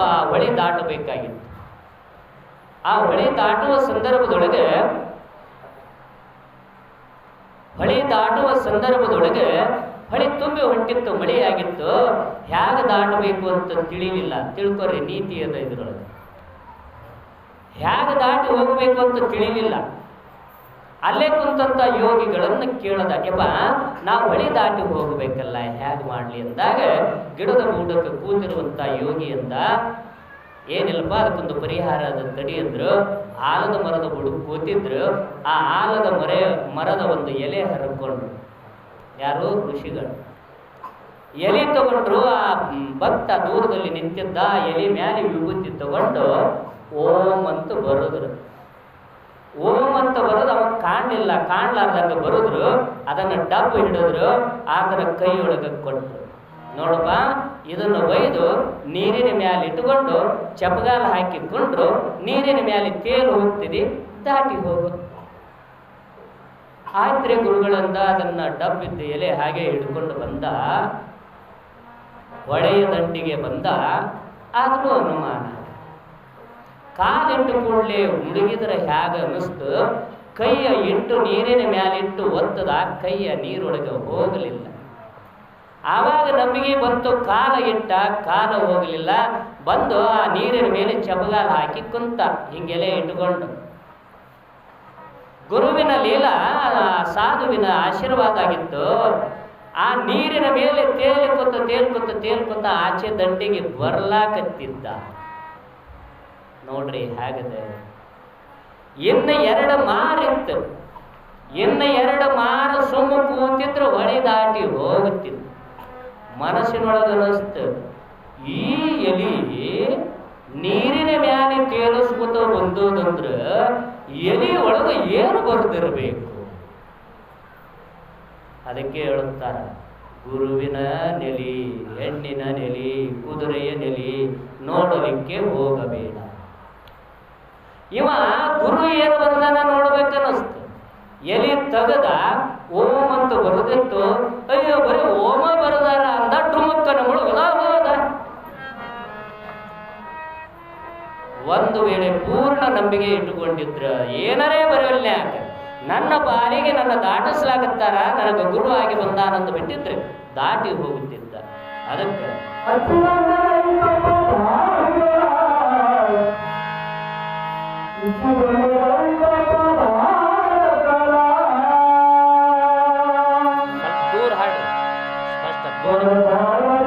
ಏನಪ್ಪ ಹೊಳೆ ದಾಟಬೇಕಾಗಿತ್ತು. ಆ ಹೊಳಿ ದಾಟುವ ಸಂದರ್ಭದೊಳಗೆ, ಹೊಳಿ ದಾಟುವ ಸಂದರ್ಭದೊಳಗೆ ಹೊಳಿ ತುಂಬಿ ಹೊಂಟಿತ್ತು ಮಳೆಯಾಗಿತ್ತು ಹೇಗೆ ದಾಟಬೇಕು ಅಂತ ತಿಳಿಲಿಲ್ಲ. ತಿಳ್ಕೊರಿ ನೀತಿ ಅದ ಇದ್ರೊಳಗೆ. ಹೇಗೆ ದಾಟಿ ಹೋಗಬೇಕು ಅಂತ ತಿಳಿಲಿಲ್ಲ. ಅಲ್ಲೇ ಕುಂತಂಥ ಯೋಗಿಗಳನ್ನು ಕೇಳದ ಯಪ್ಪ ನಾವು ಹೊಳಿ ದಾಟಿ ಹೋಗಬೇಕಲ್ಲ ಹೇಗೆ ಮಾಡಲಿ ಅಂದಾಗ ಗಿಡದ ಮೂಡಕ್ಕೆ ಕೂತಿರುವಂಥ ಯೋಗಿಯಿಂದ, ಏನಿಲ್ಲಪ್ಪ, ಅದಕ್ಕೊಂದು ಪರಿಹಾರ ಅದ ತಡಿ ಅಂದ್ರು. ಆಲದ ಮರದ ಹುಡುಗ ಕೂತಿದ್ರು. ಆ ಆಲದ ಮರ, ಮರದ ಒಂದು ಎಲೆ ಹರಕೊಂಡ್ರು ಯಾರು? ಋಷಿಗಳು. ಎಲೆ ತಗೊಂಡ್ರು, ಆ ಭಕ್ತ ದೂರದಲ್ಲಿ ನಿಂತಿದ್ದ ಎಲೆ ಮ್ಯಾಲೆ ವಿಭೂತಿ ತಗೊಂಡು ಓಂ ಅಂತ ಬರೋದ್ರು. ಓಂ ಅಂತ ಕಾಣಲಿಲ್ಲ, ಕಾಣಲಾರ್ದಂಗೆ ಬರೆದ್ರು, ಅದನ್ನ ಡಬ್ಬು ಹಿಡಿದ್ರು, ಆತನ ಕೈಯೊಳಗೆ ಕೊಟ್ಟರು ನೋಡಪ್ಪ, ಇದನ್ನು ಒಯ್ದು ನೀರಿನ ಮ್ಯಾಲೆ ಇಟ್ಟುಕೊಂಡು ಚಪಗಾಲ ಹಾಕಿಕೊಂಡ್ರು ನೀರಿನ ಮ್ಯಾಲೆ ತೇಲು ಹೋಗ್ತಿದೆ, ದಾಟಿ ಹೋಗು. ಆಯ್ತ್ರಿ ಗುರುಗಳಿಂದ ಅದನ್ನ ಡಬ್ಬಿದ್ದ ಎಲೆ ಹಾಗೆ ಹಿಡ್ಕೊಂಡು ಬಂದ ಹೊಳೆಯ ದಂಡಿಗೆ ಬಂದ, ಆದರೂ ಅನುಮಾನ ಕಾಲಿಟ್ಟು ಕೂಡಲೇ ಹುಡುಗಿದ್ರೆ ಹೇಗ ಅನಿಸ್ತು ಕೈಯ ಇಟ್ಟು ನೀರಿನ ಮ್ಯಾಲಿಟ್ಟು ಒತ್ತದ, ಕೈಯ ನೀರೊಳಗೆ ಹೋಗಲಿಲ್ಲ. ಆವಾಗ ನಮಗೆ ಬಂತು, ಕಾಲ ಇಟ್ಟ, ಕಾಲ ಹೋಗಲಿಲ್ಲ. ಬಂದು ಆ ನೀರಿನ ಮೇಲೆ ಚಬಗಾಲ ಹಾಕಿ ಕುಂತ ಹಿಂಗೆಲೆ ಇಟ್ಟುಕೊಂಡು. ಗುರುವಿನ ಲೀಲಾ ಸಾಧುವಿನ ಆಶೀರ್ವಾದ ಆಗಿತ್ತು. ಆ ನೀರಿನ ಮೇಲೆ ತೇಲ್ಕೊತ ತೇಲ್ಕೊತ ತೇಲ್ಕೊತ ಆಚೆ ದಂಡಿಗೆ ಬರ್ಲಾಕತ್ತಿದ್ದ. ನೋಡ್ರಿ, ಹೇಗದೆ? ಇನ್ನು ಎರಡು ಮಾರಿತ್ತು. ಇನ್ನು ಎರಡು ಮಾರು ಸುಮ್ಮ ಕೂತಿದ್ರು ಹೊಳೆ ದಾಟಿ ಹೋಗುತ್ತಿತ್ತು ಮನಸ್ಸಿನೊಳಗೆ ಅನಿಸ್ತು ಈ ಎಲಿ ನೀರಿನ ಮ್ಯಾಲೆ ತೇಲಿಸ್ಕೊತ ಬಂದೋದಂದ್ರ ಎಲಿ ಒಳಗೆ ಏನು ಬರೆದಿರಬೇಕು? ಅದಕ್ಕೆ ಹೇಳುತ್ತಾರ, ಗುರುವಿನ ನೆಲಿ, ಹೆಣ್ಣಿನ ನೆಲಿ, ಕುದುರೆಯ ನೆಲಿ ನೋಡಲಿಕ್ಕೆ ಹೋಗಬೇಡ. ಇವ ಗುರು ಏನು ನೋಡಬೇಕು ನೋಡ್ಬೇಕನ್ನಿಸ್ತು. ಎಲಿ ತಗದ ಓಂ ಅಂತ ಬರುದಿತ್ತು ಅಯ್ಯೋ, ಬರೀ ಓಮ ಬರದಾರ ಅಂದ ಟುಮಕ್ಕನ ಮುಳುಗದ ಹೋದ. ಒಂದು ವೇಳೆ ಪೂರ್ಣ ನಂಬಿಕೆ ಇಟ್ಟುಕೊಂಡಿದ್ರ ಏನರೇ ಬರವಲ್ಯಾಕ ನನ್ನ ಬಾರಿಗೆ ನನ್ನ ದಾಟಿಸ್ಲಾಗತ್ತಾರ? ನನಗೆ ಗುರು ಆಗಿ ಬಂದಾನಂತ ಬಿಟ್ಟಿದ್ರೆ ದಾಟಿ ಹೋಗುತ್ತಿದ್ದ. ಅದಕ್ಕೆ বড়